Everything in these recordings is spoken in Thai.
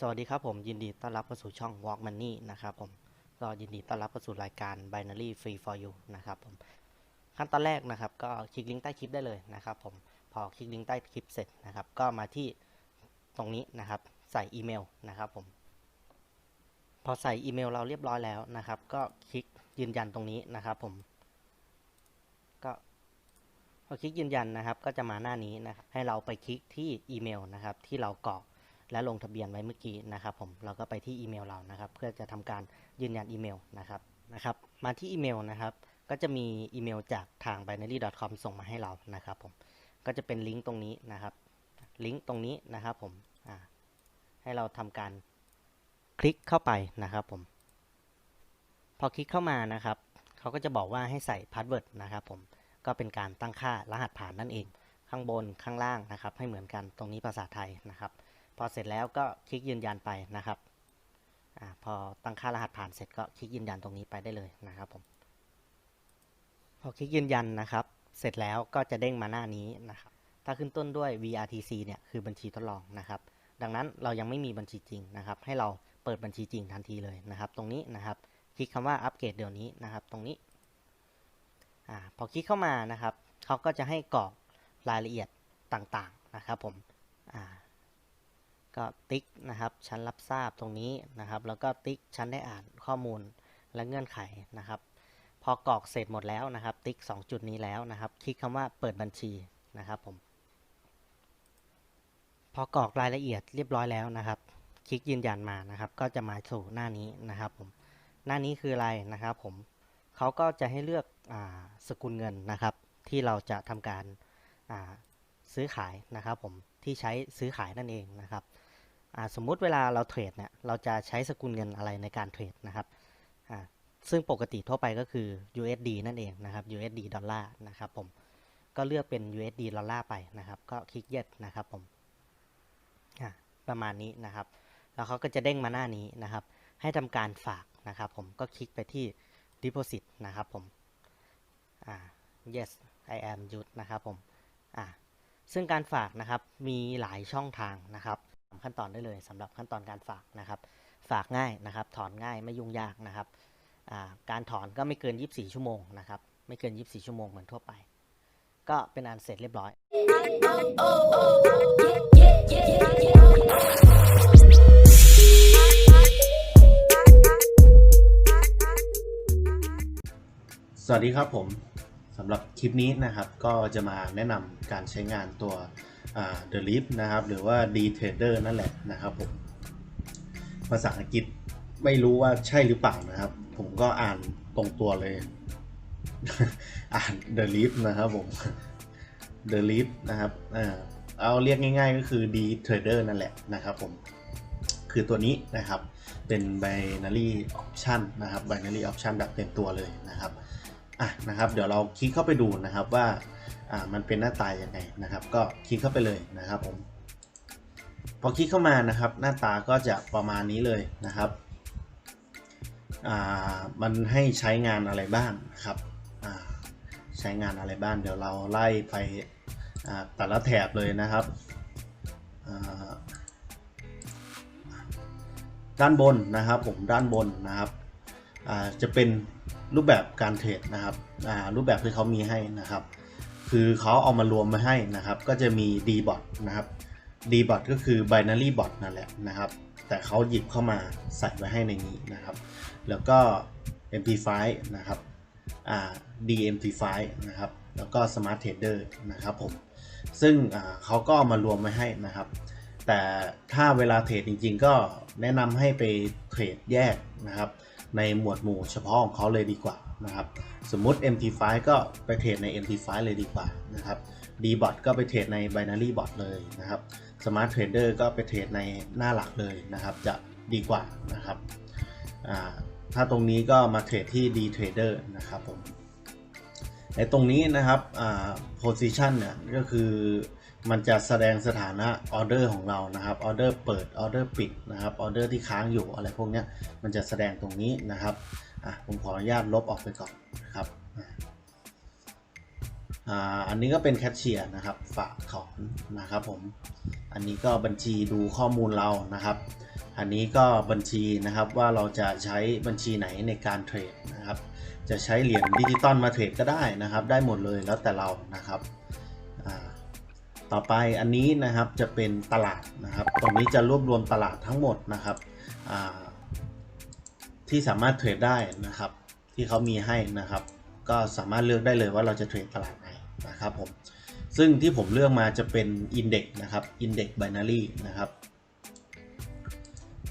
สวัสดีครับผมยินดีต้อนรับเข้าสู่ช่อง Walk Money นะครับผมก็ยินดีต้อนรับเข้าสู่รายการ Binary Free for You นะครับผมขั้นตอนแรกนะครับก็คลิกลิงก์ใต้คลิปได้เลยนะครับผมพอคลิกลิงก์ใต้คลิปเสร็จนะครับก็มาที่ตรงนี้นะครับใส่อีเมลนะครับผมพอใส่อีเมลเราเรียบร้อยแล้วนะครับ ก็คลิกยืนยันตรงนี้นะครับผมก็พอคลิกยืนยันนะครับก็จะมาหน้านี้นะครับให้เราไปคลิกที่อีเมลนะครับที่เรากรอก และลงทะเบียนไว้เมื่อกี้นะครับผมเราก็ไปที่อีเมลเรานะครับ เพื่อจะทำการยืนยันอีเมลนะครับนะครับ มาที่อีเมลนะครับ ก็จะมีอีเมลจากทาง binary.com ส่งมาให้เรานะครับผมก็จะเป็นลิงก์ตรงนี้นะครับ ลิงก์ตรงนี้นะครับผมให้เราทำการคลิกเข้าไปนะครับผมพอคลิกเข้ามานะครับเขาก็จะบอกว่าให้ใส่พาสเวิร์ดนะครับผมก็เป็นการตั้งค่ารหัสผ่านนั่นเอง ข้างบนข้างล่างนะครับ ให้เหมือนกันตรงนี้ภาษาไทยนะครับ พอเสร็จแล้วก็คลิกยืนยันไปนะครับอพอตั้งค่ารหัสผ่านเสร็จก็คลิกยืนยันตรงนี้ไปได้เลยนะครับผมพอคลิกยืนยันนะครับ เสร็จแล้วก็จะเด้งมาหน้านี้นะครับ ถ้าขึ้นต้นด้วย VRTC เนี่ยคือบัญชีทดลองนะครับ ดังนั้นเรายังไม่มีบัญชีจริงนะครับ ให้เราเปิดบัญชีจริงทันทีเลยนะครับ ตรงนี้นะครับ คลิกคำว่าอัปเกรดเดี๋ยวนี้นะครับ ตรงนี้อพอคลิกเข้ามานะครับเขาก็จะให้กรอกรายละเอียดต่างๆนะครับผมอ่า ก็ติ๊กนะครับ ชั้นรับทราบตรงนี้นะครับ แล้วก็ติ๊กชั้นได้อ่านข้อมูลและเงื่อนไขนะครับ พอกรอกเสร็จหมดแล้วนะครับ ติ๊ก 2 จุดนี้แล้วนะครับ คลิกคำว่าเปิดบัญชีนะครับผม พอกรอกรายละเอียดเรียบร้อยแล้วนะครับ คลิกยืนยันมานะครับ ก็จะมาสู่หน้านี้นะครับผม หน้านี้คืออะไรนะครับผมเขาก็จะให้เลือกอสกุลเงินนะครับ ที่เราจะทำการซื้อขายนะครับผมที่ใช้ซื้อขายนั่นเองนะครับ สมมุติเวลาเราเทรดเนี่ยเราจะใช้สกุลเงินอะไรในการเทรดนะครับซึ่งปกติทั่วไปก็คือ USD นั่นเองนะครับ USD ดอลลาร์นะครับผมก็เลือกเป็น USD ดอลลาร์ไปนะครับ ก็คลิก yes นะครับผมประมาณนี้นะครับ แล้วเขาก็จะเด้งมาหน้านี้นะครับ ให้ทำการฝากนะครับ ผมก็คลิกไปที่ deposit นะครับผม yes I am y o u นะครับผมซึ่งการฝากนะครับมีหลายช่องทางนะครับ ขั้นตอนได้เลยสำหรับขั้นตอนการฝากนะครับ ฝากง่ายนะครับ ถอนง่ายไม่ยุ่งยากนะครับ การถอนก็ไม่เกิน 24 ชั่วโมงนะครับ ไม่เกิน 24 ชั่วโมงเหมือนทั่วไป ก็เป็นอันเสร็จเรียบร้อยสวัสดีครับผมสำหรับคลิปนี้นะครับ ก็จะมาแนะนำการใช้งานตัว The Leap นะครับ หรือว่า D Trader นั่นแหละนะครับผมภาษาอังกฤษไม่รู้ว่าใช่หรือเปล่านะครับ ผมก็อ่านตรงตัวเลย อ่าน The Leap นะครับผม The Leap นะครับเอาเรียกง่าย ๆ ก็คือ D Trader นั่นแหละนะครับผมคือตัวนี้นะครับเป็น binary option นะครับ binary option แบบเต็มตัวเลยนะครับอะนะครับ เดี๋ยวเราคลิกเข้าไปดูนะครับว่า มันเป็นหน้าตายังไงนะครับ ก็คลิกเข้าไปเลยนะครับผมพอคลิกเข้ามานะครับ หน้าตาก็จะประมาณนี้เลยนะครับอ่ามันให้ใช้งานอะไรบ้างครับใช้งานอะไรบ้างเดี๋ยวเราไล่ไปอ่าแต่ละแถบเลยนะครับด้านบนนะครับผมด้านบนนะครับอ่าจะเป็นรูปแบบการเทรดนะครับอ่ารูปแบบที่เขามีให้นะครับ คือเขาเอามารวมมาให้นะครับ ก็จะมี dbot นะครับ dbot ก็คือ binary bot นั่นแหละนะครับ แต่เขาหยิบเข้ามาใส่ไว้ให้ในนี้นะครับ แล้วก็ mp5 นะครับอ่า dmp5 นะครับ แล้วก็ smart trader นะครับผม ซึ่งเขาก็เอามารวมไว้ให้นะครับ แต่ถ้าเวลาเทรดจริง ๆ ก็แนะนำให้ไปเทรดแยกนะครับ ในหมวดหมู่เฉพาะของเขาเลยดีกว่านะครับ สมมุติ MT5 ก็ไปเทรดใน MT5 เลยดีกว่านะครับ Dbot ก็ไปเทรดใน Binary Bot เลยนะครับ Smart Trader ก็ไปเทรดในหน้าหลักเลยนะครับ จะดีกว่านะครับ ถ้าตรงนี้ก็มาเทรดที่ D Trader นะครับผมในตรงนี้นะครับอ่า position เนี่ยก็คือ มันจะแสดงสถานะออเดอร์ของเรานะครับออเดอร์เปิดออเดอร์ปิดนะครับออเดอร์ที่ค้างอยู่อะไรพวกนี้มันจะแสดงตรงนี้นะครับอะผมขออนุญาตลบออกไปก่อนนะครับอ่าอันนี้ก็เป็นแคชเชียร์นะครับฝากถอนนะครับผมอันนี้ก็บัญชีดูข้อมูลเรานะครับ อันนี้ก็บัญชีนะครับว่าเราจะใช้บัญชีไหนในการเทรดนะครับจะใช้เหรียญดิจิตอลมาเทรดก็ได้นะครับ ได้หมดเลยแล้วแต่เรานะครับ ต่อไปอันนี้นะครับจะเป็นตลาดนะครับ ตรงนี้จะรวบรวมตลาดทั้งหมดนะครับที่สามารถเทรดได้นะครับ ที่เขามีให้นะครับ ก็สามารถเลือกได้เลยว่าเราจะเทรดตลาดไหนนะครับผมซึ่งที่ผมเลือกมาจะเป็น Index นะครับ Index Binary นะครับ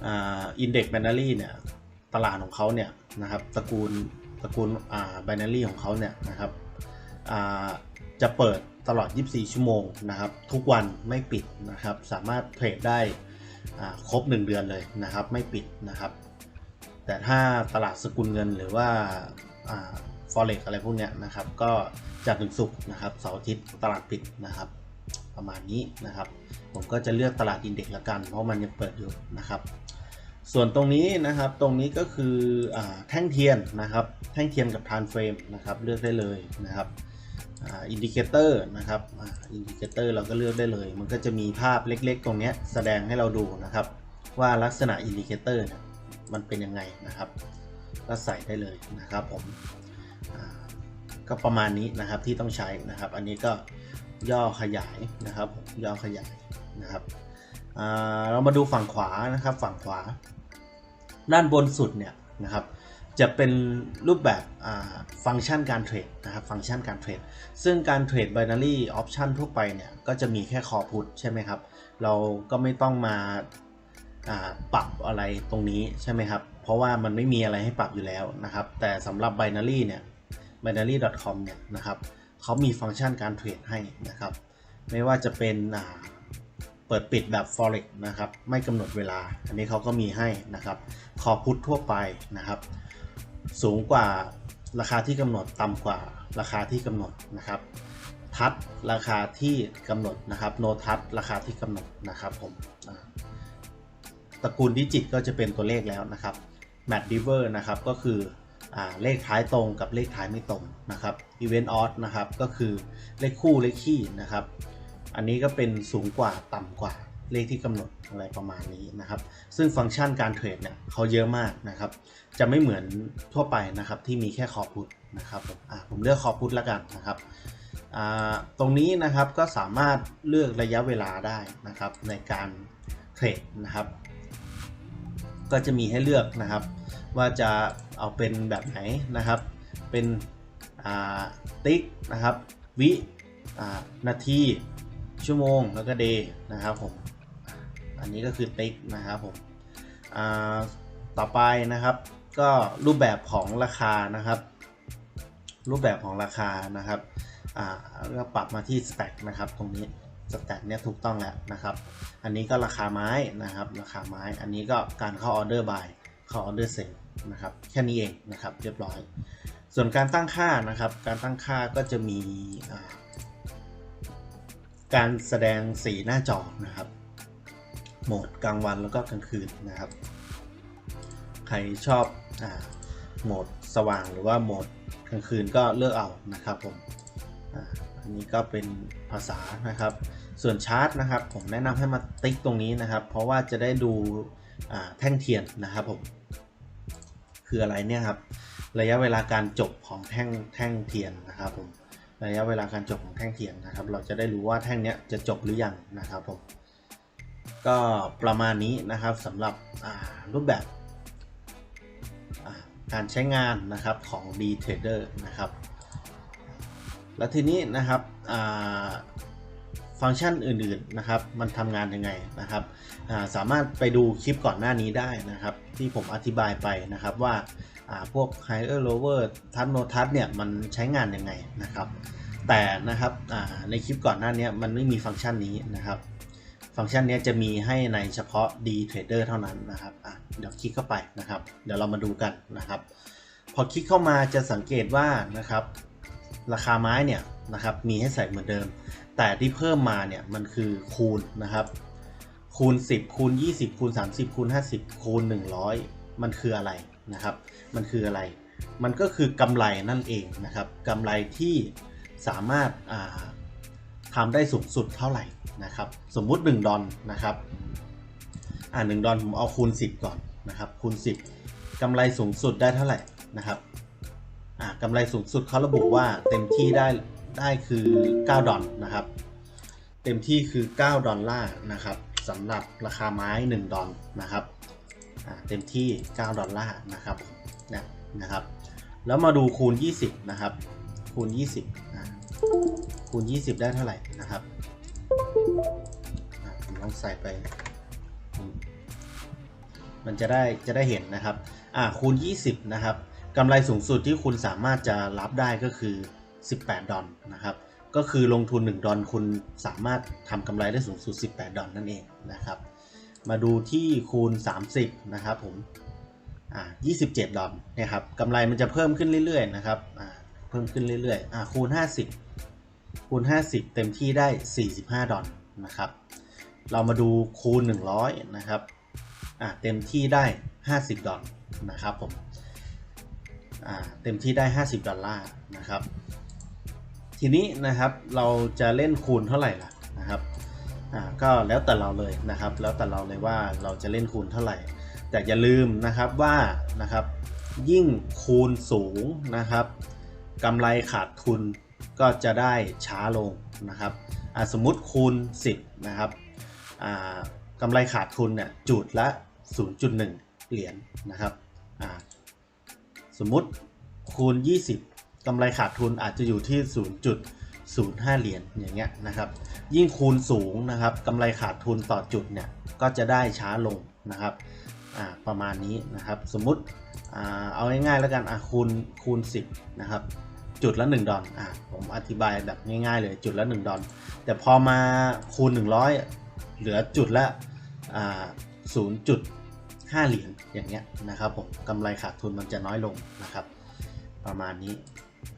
อ่า Index Binary เนี่ยตลาดของเขาเนี่ยนะครับตระกูลตระกูลอ่า Binary ของเขาเนี่ยนะครับจะเปิด ตลอด 24 ชั่วโมงนะครับ ทุกวันไม่ปิดนะครับ สามารถเทรดได้ครบ 1 เดือนเลยนะครับ ไม่ปิดนะครับ แต่ถ้าตลาดสกุลเงินหรือว่าอ่า forex อะไรพวกเนี้ยนะครับ ก็จันทร์ถึงศุกร์นะครับเสาร์อาทิตย์ตลาดปิดนะครับ ประมาณนี้นะครับ ผมก็จะเลือกตลาดอินเด็กซ์ละกัน เพราะมันยังเปิดอยู่นะครับ ส่วนตรงนี้นะครับตรงนี้ก็คืออแท่งเทียนนะครับ แท่งเทียนกับทานเฟรมนะครับ เลือกได้เลยนะครับ อินดิเคเตอร์นะครับอินดิเคเตอร์เราก็เลือกได้เลย มันก็จะมีภาพเล็กๆ ตรงนี้แสดงให้เราดูนะครับ ว่าลักษณะอินดิเคเตอร์มันเป็นยังไงนะครับ ก็ใส่ได้เลยนะครับผมก็ประมาณนี้นะครับที่ต้องใช้นะครับ อันนี้ก็ย่อขยายนะครับ ย่อขยายนะครับเรามาดูฝั่งขวานะครับฝั่งขวา ด้านบนสุดเนี่ยนะครับ จะเป็นรูปแบบฟังก์ชันการเทรดนะครับฟังก์ชันการเทรด ซึ่งการเทรด binary option ทั่วไปเนี่ยก็จะมีแค่คอพุทใช่ไหมครับ เราก็ไม่ต้องมาปรับอะไรตรงนี้ใช่ไหมครับ เพราะว่ามันไม่มีอะไรให้ปรับอยู่แล้วนะครับ แต่สำหรับ binary เนี่ย binary.com เนี่ยนะครับเขามีฟังก์ชันการเทรดให้นะครับ ไม่ว่าจะเป็นเปิดปิดแบบ forex นะครับ ไม่กำหนดเวลา อันนี้เขาก็มีให้นะครับ คอพุททั่วไปนะครับ สูงกว่าราคาที่กำหนดต่ำกว่าราคาที่กำหนดนะครับทัดราคาที่กำหนดนะครับโนทัดราคาที่กำหนดนะครับผมตระกูลดิจิตก็จะเป็นตัวเลขแล้วนะครับแม t ดิเวอร์นะครับก็คืออเลขท้ายตรงกับเลขท้ายไม่ตรงนะครับ Event Odd นะครับก็คือเลขคู่เลขคี่นะครับ อันนี้ก็เป็นสูงกว่าต่ำกว่า เลขที่กำหนดอะไรประมาณนี้นะครับ ซึ่งฟังก์ชันการเทรดเนี่ยเขาเยอะมากนะครับ จะไม่เหมือนทั่วไปนะครับที่มีแค่คอพุทนะครับผมเลือกคอพุทแล้วกันนะครับตรงนี้นะครับก็สามารถเลือกระยะเวลาได้นะครับในการเทรดนะครับ ก็จะมีให้เลือกนะครับ ว่าจะเอาเป็นแบบไหนนะครับ เป็นติ๊กนะครับวินาทีชั่วโมงแล้วก็เดย์นะครับผม อันนี้ก็คือติ๊กนะครับผมต่อไปนะครับ ก็รูปแบบของราคานะครับ รูปแบบของราคานะครับอ่าก็ปรับมาที่ stack นะครับ ตรงนี้ stack เนี่ยถูกต้องแล้วนะครับ อันนี้ก็ราคาไม้นะครับ ราคาไม้ อันนี้ก็การเข้าออเดอร์บายเข้าออเดอร์เซลนะครับ แค่นี้เองนะครับ เรียบร้อย ส่วนการตั้งค่านะครับ การตั้งค่าก็จะมีการแสดงสีหน้าจอนะครับ โหมดกลางวันแล้วก็กลางคืนนะครับ ใครชอบอโหมดสว่างหรือว่าโหมดกลางคืนก็เลือกเอานะครับผมอ,อันนี้ก็เป็นภาษานะครับ ส่วนชาร์ตนะครับ ผมแนะนำให้มาติ๊กตรงนี้นะครับ เพราะว่าจะได้ดูแท่งเทียนนะครับผมคืออะไรเนี่ยครับระยะเวลาการจบของแท่งแท่งเทียนนะครับผมระยะเวลาการจบของแท่งเทียนนะครับ เราจะได้รู้ว่าแท่งเนี้ยจะจบหรือยังนะครับผม ก็ประมาณนี้นะครับสำหรับรูปแบบการใช้งานนะครับของ D Trader นะครับ แล้วทีนี้นะครับฟังก์ชันอื่นๆนะครับ มันทำงานยังไงนะครับาสามารถไปดูคลิปก่อนหน้านี้ได้นะครับ ที่ผมอธิบายไปนะครับว่าาพวก higher lower ทัด no ทัดเนี่ยมันใช้งานยังไงนะครับ แต่นะครับในคลิปก่อนหน้านี้มันไม่มีฟังก์ชันนี้นะครับ ฟังก์ชันนี้จะมีให้ในเฉพาะ D Trader เท่านั้นนะครับอะเดี๋ยวคลิกเข้าไปนะครับ เดี๋ยวเรามาดูกันนะครับ พอคลิกเข้ามาจะสังเกตว่านะครับ ราคาไม้เนี่ยนะครับมีให้ใส่เหมือนเดิม แต่ที่เพิ่มมาเนี่ยมันคือคูณนะครับ คูณ 10 คูณ 20 คูณ 30 คูณ 50 คูณ 100 มันคืออะไรนะครับ มันคืออะไร มันก็คือกำไรนั่นเองนะครับกำไรที่สามารถอ่า ทำได้สูงสุดเท่าไหร่นะครับ สมมุติ 1 ดอลนะครับอ่าหนึ่งดอลผมเอาคูณ 10 ก่อนนะครับคูณ 10กำไรสูงสุดได้เท่าไหร่นะครับอ่ากำไรสูงสุดเขาระบุว่าเต็มที่ได้ได้คือ 9 ดอลนะครับ เต็มที่คือ 9 ดอลลาร์นะครับสำหรับราคาไม้ 1 ดอลนะครับอ่าเต็มที่ 9 ดอลลาร์นะครับนะนะครับ แล้วมาดูคูณ 20 นะครับ คูณ 20 คูณ 20 ได้เท่าไหร่นะครับอ่าผมลองใส่ไป มันจะได้จะได้เห็นนะครับอ่าคูณ 20 นะครับกำไรสูงสุดที่คุณสามารถจะรับได้ก็คือ 18 ดอลนะครับก็คือลงทุน 1 ดอลคุณสามารถทำกำไรได้สูงสุด 18 ดอลนั่นเองนะครับ มาดูที่คูณ 30 นะครับผมอ่า27 ดอลนี่ยครับกำไรมันจะเพิ่มขึ้นเรื่อยๆนะครับอ่าเพิ่มขึ้นเรื่อยๆอ่าคูณ 50 คูณ 50 เต็มที่ได้ 45 ดอลนะครับ เรามาดูคูณ 100 นะครับอ่าเต็มที่ได้ 50 ดอลนะครับผมอ่าเต็มที่ได้ 50 ดอลลาร์นะครับ ทีนี้นะครับเราจะเล่นคูณเท่าไหร่ล่ะนะครับอ่าก็แล้วแต่เราเลยนะครับ แล้วแต่เราเลยว่าเราจะเล่นคูณเท่าไหร่ แต่อย่าลืมนะครับว่านะครับยิ่งคูณสูงนะครับกำไรขาดทุน ก็จะได้ช้าลงนะครับสมมุติคูณ 10 นะครับกำไรขาดทุนเนี่ยจุดละ 0.1 เหรียญนะครับสมมุติคูณ 20 กำไรขาดทุนอาจจะอยู่ที่ 0.05 เหรียญอย่างเงี้ยนะครับ ยิ่งคูณสูงนะครับกำไรขาดทุนต่อจุดเนี่ยก็จะได้ช้าลงนะครับประมาณนี้นะครับ สมมุติเอาง่ายๆแล้วกันคูณคูณ 10 นะครับ จุดละ 1 ดอลอะผมอธิบายแบบง่ายๆเลยจุดละ 1 ดอลแต่พอมาคูณ 100 เหลือจุดละอ่า0.5เหรียญอย่างเงี้ยนะครับผมกำไรขาดทุนมันจะน้อยลงนะครับ ประมาณนี้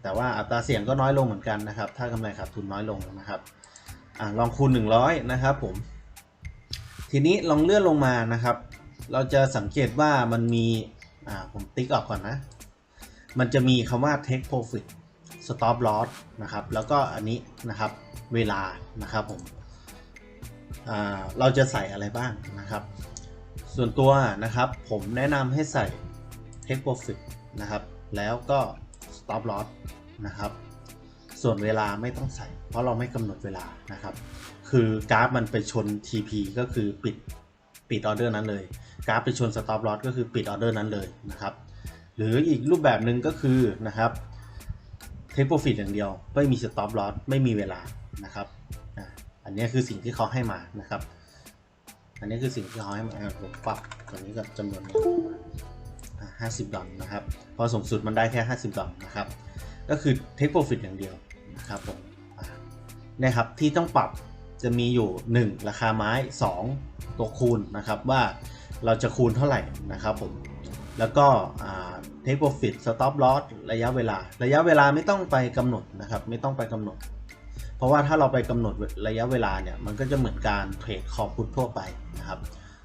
แต่ว่าอัตราเสี่ยงก็น้อยลงเหมือนกันนะครับ ถ้ากำไรขาดทุนน้อยลงนะครับอะลองคูณ 100 นะครับผม ทีนี้ลองเลื่อนลงมานะครับ เราจะสังเกตว่ามันมีอ่าผมติ๊กออกก่อนนะ มันจะมีคำว่า take profit stop loss นะครับ แล้วก็อันนี้นะครับเวลานะครับผมเราจะใส่อะไรบ้างนะครับ ส่วนตัวนะครับผมแนะนำให้ใส่ take profit นะครับ แล้วก็ stop loss นะครับ ส่วนเวลาไม่ต้องใส่ เพราะเราไม่กำหนดเวลานะครับ คือกราฟมันไปชน TP ก็คือปิดปิดออเดอร์นั้นเลย กราฟไปชน stop loss ก็คือปิดออเดอร์นั้นเลยนะครับ หรืออีกรูปแบบหนึ่งก็คือนะครับ take profit อย่างเดียว ไม่มี stop loss ไม่มีเวลานะครับอันนี้คือสิ่งที่เขาให้มานะครับ อันนี้คือสิ่งที่เขาให้มาผมปรับตัวนี้กับจำนวนเงินอะ50ดอลนะครับพอสูงสุดมันได้แค่50ดอลนะครับ ก็คือ take profit อย่างเดียวนะครับผมอะเนี่ยครับที่ต้องปรับจะมีอยู่ 1 ราคาไม้ 2 ตัวคูณนะครับว่าเราจะคูณเท่าไหร่นะครับผม แล้วก็ take profit stop loss ระยะเวลา ระยะเวลาไม่ต้องไปกำหนดนะครับ ไม่ต้องไปกำหนด เพราะว่าถ้าเราไปกำหนดระยะเวลาเนี่ยมันก็จะเหมือนการเทรดคอพุททั่วไปนะครับ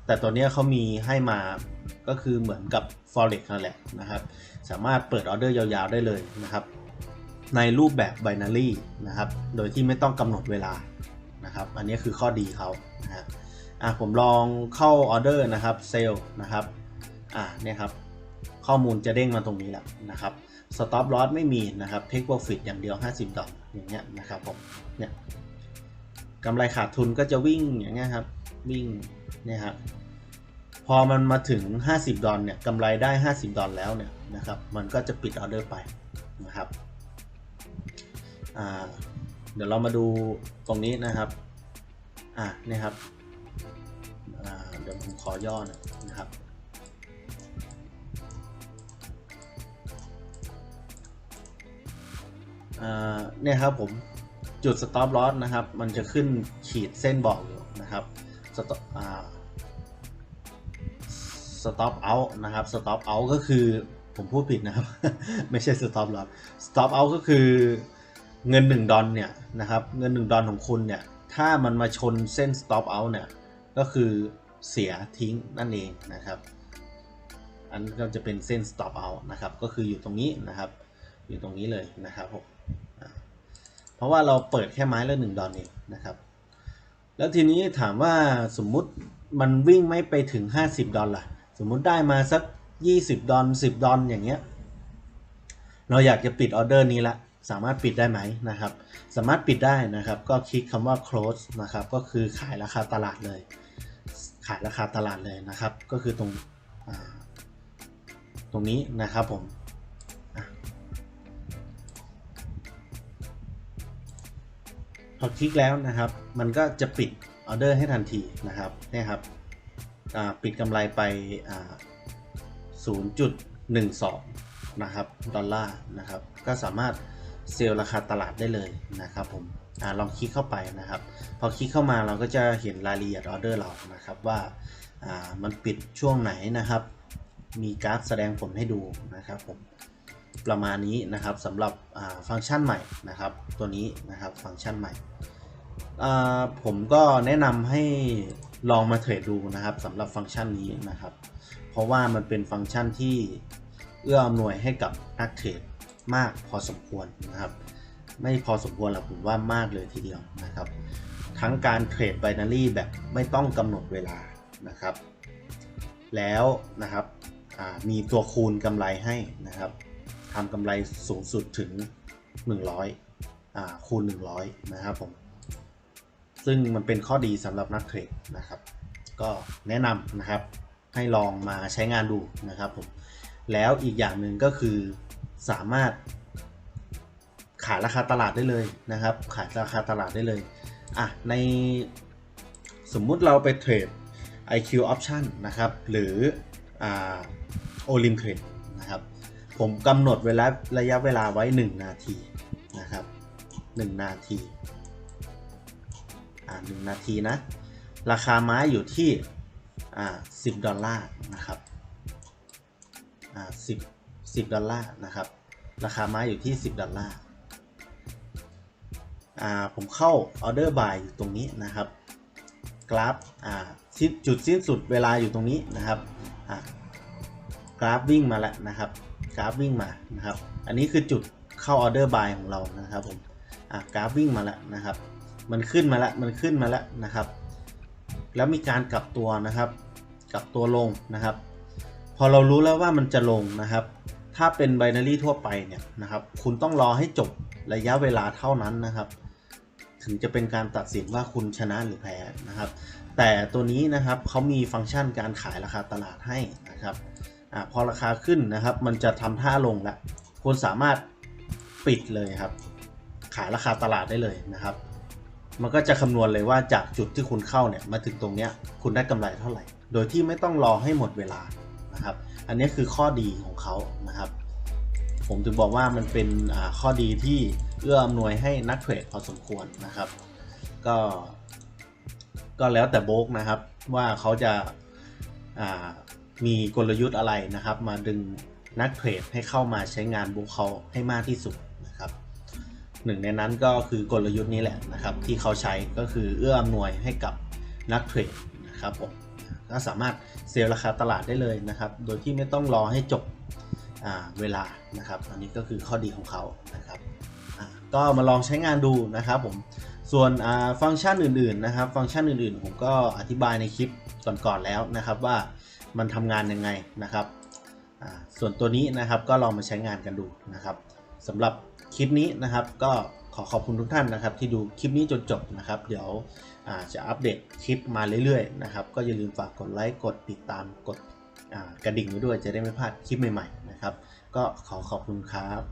แต่ตัวนี้เขามีให้มาก็คือเหมือนกับ forex นั่นแหละนะครับ สามารถเปิดออเดอร์ยาวๆได้เลยนะครับ ในรูปแบบ binary นะครับ โดยที่ไม่ต้องกำหนดเวลานะครับ อันนี้คือข้อดีเขานะฮะอะผมลองเข้าออเดอร์นะครับเซลนะครับ อะเนี่ยครับข้อมูลจะเด้งมาตรงนี้แล้วนะครับ stop loss ไม่มีนะครับ take profit อย่างเดียว 50 ดอลอย่างเงี้ยนะครับผมเนี่ยกำไรขาดทุนก็จะวิ่งอย่างเงี้ยครับวิ่งเนี่ยครับพอมันมาถึง 50 ดอลเนี่ยกำไรได้ 50 ดอลแล้วเนี่ยนะครับมันก็จะปิดออเดอร์ไปนะครับอ่าเดี๋ยวเรามาดูตรงนี้นะครับอ่าเนี่ยครับเดี๋ยวผมขอย่อหน่ยนะครับ เนี่ยครับผมจุด stop loss นะครับ มันจะขึ้นขีดเส้นบอกอยู่นะครับ stop อ่า stop out นะครับ stop out ก็คือผมพูดผิดนะครับ ไม่ใช่ stop loss stop out ก็คือเงิน 1 ดอลเนี่ยนะครับเงิน 1 ดอลของคุณเนี่ย ถ้ามันมาชนเส้น stop out เนี่ย ก็คือเสียทิ้งนั่นเองนะครับ อันก็จะเป็นเส้น stop out นะครับ ก็คืออยู่ตรงนี้นะครับ อยู่ตรงนี้เลยนะครับผม เพราะว่าเราเปิดแค่ไม้ละหนึ่งดอลเองนะครับ แล้วทีนี้ถามว่าสมมุติมันวิ่งไม่ไปถึง 50 ดอลลาร์สมมุติได้มาสัก 20 ดอล10 ดอลอย่างเงี้ย เราอยากจะปิดออเดอร์นี้ละ สามารถปิดได้ไหมนะครับ สามารถปิดได้นะครับ ก็คลิกคำว่า close นะครับ ก็คือขายราคาตลาดเลย ขายราคาตลาดเลยนะครับ ก็คือตรงตรงนี้นะครับผม พอคลิกแล้วนะครับ มันก็จะปิดออเดอร์ให้ทันทีนะครับนี่ครับปิดกำไรไป 0.12 นะครับ ดอลลาร์นะครับ ก็สามารถเซลล์ราคาตลาดได้เลยนะครับผมอลองคลิกเข้าไปนะครับ พอคลิกเข้ามาเราก็จะเห็นรายละเอียดออเดอร์เรานะครับว่าอ่ามันปิดช่วงไหนนะครับ มีกราฟแสดงผลให้ดูนะครับผม ประมาณนี้นะครับสำหรับฟังก์ชันใหม่นะครับตัวนี้นะครับฟังก์ชันใหม่ ผมก็แนะนำให้ลองมาเทรดดูนะครับสำหรับฟังก์ชันนี้นะครับ เพราะว่ามันเป็นฟังก์ชันที่เอื้ออำนวยให้กับนักเทรดมากพอสมควรนะครับ ไม่พอสมควรหรอกผมว่ามากเลยทีเดียวนะครับ ทั้งการเทรดไบนารี่แบบไม่ต้องกำหนดเวลานะครับ แล้วนะครับมีตัวคูณกำไรให้นะครับ ทำกำไรสูงสุดถึง 100อ่าคูณ 100 นะครับผม ซึ่งมันเป็นข้อดีสำหรับนักเทรดนะครับ ก็แนะนำนะครับให้ลองมาใช้งานดูนะครับผม แล้วอีกอย่างหนึ่งก็คือสามารถขายราคาตลาดได้เลยนะครับ ขายราคาตลาดได้เลย อะ ในสมมุติเราไปเทรด IQ option นะครับ หรืออ่า Olim Trade นะครับ ผมกำหนดเวลาระยะเวลาไว้ 1 นาทีนะครับ 1 นาทีอ่า1นาทีนะ ราคาไม้อยู่ที่อ่า10 ดอลลาร์นะครับอ่า10 10 ดอลลาร์นะครับ ราคาไม้อยู่ที่ 10 ดอลลาร์อ่าผมเข้าออเดอร์บายอยู่ตรงนี้นะครับ กราฟอ่าจุดสิ้นสุดเวลาอยู่ตรงนี้นะครับอ่ากราฟวิ่งมาแล้วนะครับ กราฟวิ่งมานะครับ อันนี้คือจุดเข้าออเดอร์บายของเรานะครับผมอ่ากราฟวิ่งมาแล้วนะครับ มันขึ้นมาแล้วมันขึ้นมาแล้วนะครับ แล้วมีการกลับตัวนะครับ กลับตัวลงนะครับ พอเรารู้แล้วว่ามันจะลงนะครับ ถ้าเป็นไบนารี่ทั่วไปเนี่ยนะครับ คุณต้องรอให้จบระยะเวลาเท่านั้นนะครับ ถึงจะเป็นการตัดสินว่าคุณชนะหรือแพ้นะครับ แต่ตัวนี้นะครับเขามีฟังก์ชันการขายราคาตลาดให้นะครับ อ่าพอราคาขึ้นนะครับ มันจะทำท่าลงแล้วคุณสามารถปิดเลยครับ ขายราคาตลาดได้เลยนะครับ มันก็จะคำนวณเลยว่าจากจุดที่คุณเข้าเนี่ยมาถึงตรงเนี้ยคุณได้กำไรเท่าไหร่ โดยที่ไม่ต้องรอให้หมดเวลานะครับ อันนี้คือข้อดีของเขานะครับ ผมถึงบอกว่ามันเป็นข้อดีที่เอื้ออำนวยให้นักเทรดพอสมควรนะครับ ก็ก็แล้วแต่โบกนะครับว่าเขาจะอ่า มีกลยุทธ์อะไรนะครับ มาดึงนักเทรดให้เข้ามาใช้งานโบรกเขาให้มากที่สุดนะครับหนึ่งในนั้นก็คือกลยุทธ์นี้แหละนะครับ ที่เขาใช้ก็คือเอื้ออำนวยให้กับนักเทรดนะครับผมก็สามารถเซลล์ราคาตลาดได้เลยนะครับ โดยที่ไม่ต้องรอให้จบเวลานะครับ อันนี้ก็คือข้อดีของเขานะครับก็มาลองใช้งานดูนะครับผมส่วนฟังก์ชันอื่นๆนะครับ ฟังก์ชันอื่นๆ ผมก็อธิบายในคลิปก่อนๆแล้วนะครับว่า มันทำงานยังไงนะครับ ส่วนตัวนี้นะครับก็ลองมาใช้งานกันดูนะครับสำหรับคลิปนี้นะครับ ก็ขอขอบคุณทุกท่านนะครับ ที่ดูคลิปนี้จนจบนะครับ เดี๋ยวจะอัปเดตคลิปมาเรื่อยๆนะครับ ก็อย่าลืมฝากกดไลค์กดติดตามกดกระดิ่งไว้ด้วยจะได้ไม่พลาดคลิปใหม่ๆนะครับ ก็ขอขอบคุณครับ